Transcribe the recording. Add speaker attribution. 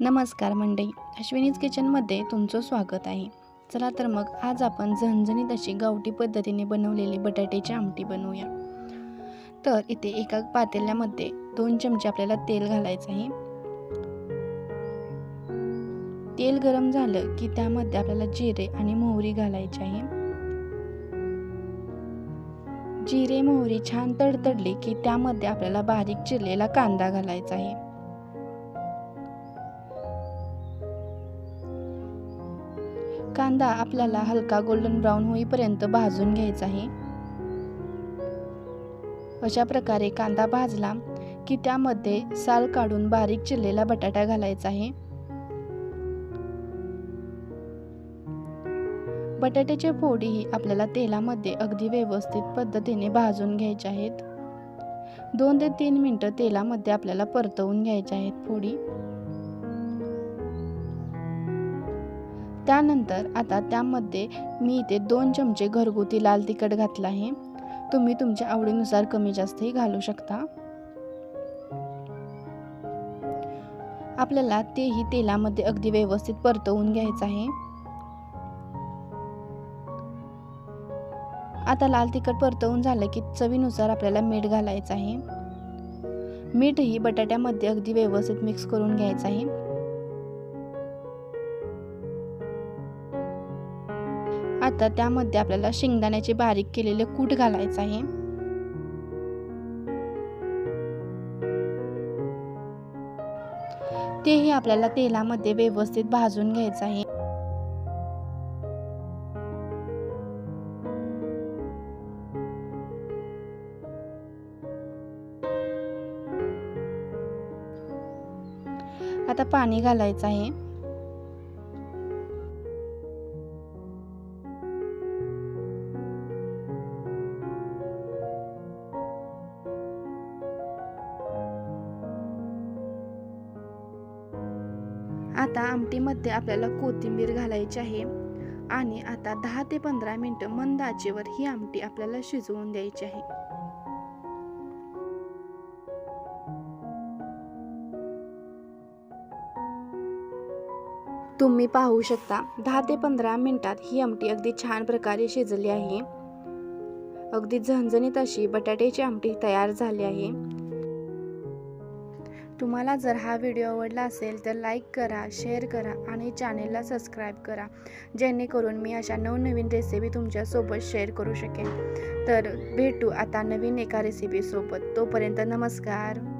Speaker 1: नमस्कार मंडई अश्विनीज किचनमध्ये तुमचं स्वागत आहे. चला तर मग आज आपण झणझणीत अशी गावठी पद्धतीने बनवलेली बटाट्याची आमटी बनवूया. तर इथे एका पातेल्यामध्ये दोन चमचे आपल्याला तेल घालायचं आहे. तेल गरम झालं की त्यामध्ये आपल्याला जिरे आणि मोहरी घालायची आहे. जिरे मोहरी छान तडतडली की त्यामध्ये आपल्याला बारीक चिरलेला कांदा घालायचा आहे. कांदा आपल्याला हलका गोल्डन ब्राऊन होईपर्यंत भाजून घ्यायचा आहे. अशा प्रकारे कांदा भाजला की त्यामध्ये साल काढून बारीक चिरलेला बटाटा घालायचा आहे. बटाट्याच्या फोडीही आपल्याला तेलामध्ये अगदी व्यवस्थित पद्धतीने भाजून घ्यायच्या आहेत. दोन ते तीन मिनटं तेलामध्ये आपल्याला परतवून घ्यायच्या आहेत फोडी. त्यानंतर आता त्यामध्ये मी इथे दोन चमचे घरगुती लाल तिखट घातलं आहे. तुम्ही तुमच्या आवडीनुसार कमी जास्तही घालू शकता. आपल्याला तेही तेलामध्ये अगदी व्यवस्थित परतवून घ्यायचं आहे. आता लाल तिखट परतवून झालं की चवीनुसार आपल्याला मीठ घालायचं आहे. मीठही बटाट्यामध्ये अगदी व्यवस्थित मिक्स करून घ्यायचं आहे. आता त्यामध्ये आपल्याला शेंगदाण्याचे बारीक केलेले कूट घालायचं आहे. तेही आपल्याला तेलामध्ये व्यवस्थित भाजून घ्यायचं आहे. आता पाणी घालायचं आहे. आता आमटीमध्ये आपल्याला कोथिंबीर घालायची आहे. आणि आता दहा ते पंधरा मिनटं मंद आचेवर ही आमटी आपल्याला शिजवून द्यायची आहे. तुम्ही पाहू शकता दहा ते पंधरा मिनिटात ही आमटी अगदी छान प्रकारे शिजली आहे. अगदी झणझणीत अशी बटाट्याची आमटी तयार झाली आहे. तुम्हाला जर हा व्हिडिओ आवडला असेल तर लाईक करा शेअर करा आणि चॅनेलला सबस्क्राईब करा. जेणेकरून मी अशा नवनवीन रेसिपी तुमच्यासोबत शेअर करू शकेन. तर भेटू आता नवीन एका रेसिपीसोबत तोपर्यंत नमस्कार.